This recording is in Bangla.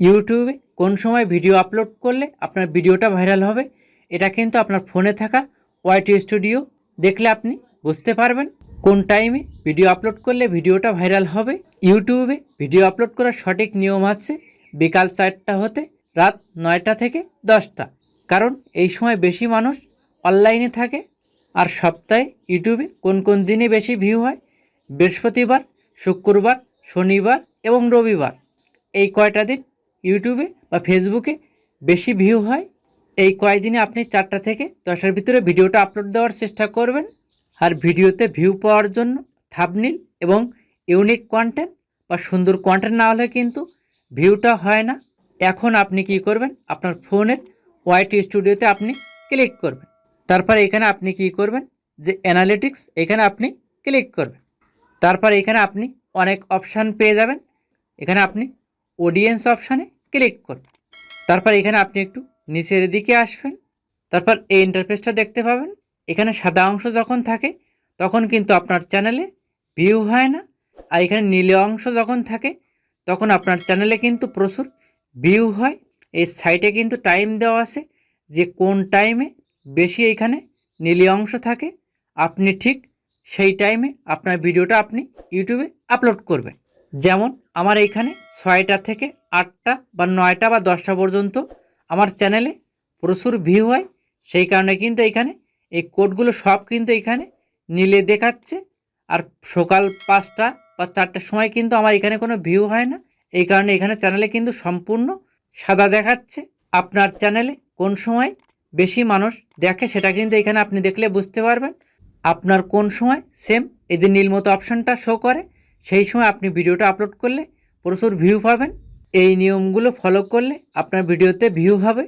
ইউটিউবে কোন সময় ভিডিও আপলোড করলে আপনার ভিডিওটা ভাইরাল হবে, এটা কিন্তু আপনার ফোনে থাকা ওয়াইটি স্টুডিও দেখলে আপনি বুঝতে পারবেন কোন টাইমে ভিডিও আপলোড করলে ভিডিওটা ভাইরাল হবে। ইউটিউবে ভিডিও আপলোড করার সঠিক নিয়ম আছে, বিকাল চারটা হতে রাত নয়টা থেকে দশটা। কারণ এই সময় বেশি মানুষ অনলাইনে থাকে, আর সপ্তাহে ইউটিউবে কোন কোন দিনে বেশি ভিউ হয়, বৃহস্পতিবার, শুক্রবার, শনিবার এবং রবিবার। এই কয়টা দিন ইউটিউবে বা ফেসবুকে বেশি ভিউ হয়। এই কয়দিনে আপনি চারটা থেকে দশটার ভিতরে ভিডিওটা আপলোড দেওয়ার চেষ্টা করবেন। আর ভিডিওতে ভিউ পাওয়ার জন্য থাবনিল এবং ইউনিক কন্টেন্ট বা সুন্দর কন্টেন্ট না হলে কিন্তু ভিউটা হয় না। এখন আপনি কি করবেন? আপনার ফোনের ওয়াইটি স্টুডিওতে আপনি ক্লিক করবেন। তারপর এখানে আপনি কি করবেন? যে অ্যানালিটিক্স এখানে আপনি ক্লিক করবেন। তারপর এখানে আপনি অনেক অপশান পেয়ে যাবেন। এখানে আপনি অডিয়েন্স অপশানে ক্লিক করুন। তারপর এখানে আপনি একটু নিচের দিকে আসবেন। তারপর এই ইন্টারফেসটা দেখতে পাবেন। এখানে সাদা অংশ যখন থাকে, তখন কিন্তু আপনার চ্যানেলে ভিউ হয় না। আর এখানে নীল অংশ যখন থাকে, তখন আপনার চ্যানেলে কিন্তু প্রচুর ভিউ হয়। এই সাইটে কিন্তু টাইম দেওয়া আছে যে কোন টাইমে বেশি এখানে নীলি অংশ থাকে। আপনি ঠিক সেই টাইমে আপনার ভিডিওটা আপনি ইউটিউবে আপলোড করবেন। যেমন আমার এইখানে ছয়টা থেকে আটটা বা নয়টা বা দশটা পর্যন্ত আমার চ্যানেলে প্রচুর ভিউ হয়। সেই কারণে কিন্তু এখানে এই কোডগুলো সব কিন্তু এখানে নীলে দেখাচ্ছে। আর সকাল পাঁচটা বা চারটার সময় কিন্তু আমার এখানে কোনো ভিউ হয় না। এই কারণে এখানে চ্যানেলে কিন্তু সম্পূর্ণ সাদা দেখাচ্ছে। আপনার চ্যানেলে কোন সময় বেশি মানুষ দেখে সেটা কিন্তু এখানে আপনি দেখলে বুঝতে পারবেন। আপনার কোন সময় সেম এই যে নীল মতো অপশানটা শো করে সেই সময় আপনি ভিডিওটা আপলোড করলে প্রচুর ভিউ পাবেন। এই নিয়মগুলো ফলো করলে আপনার ভিডিওতে ভিউ হবে।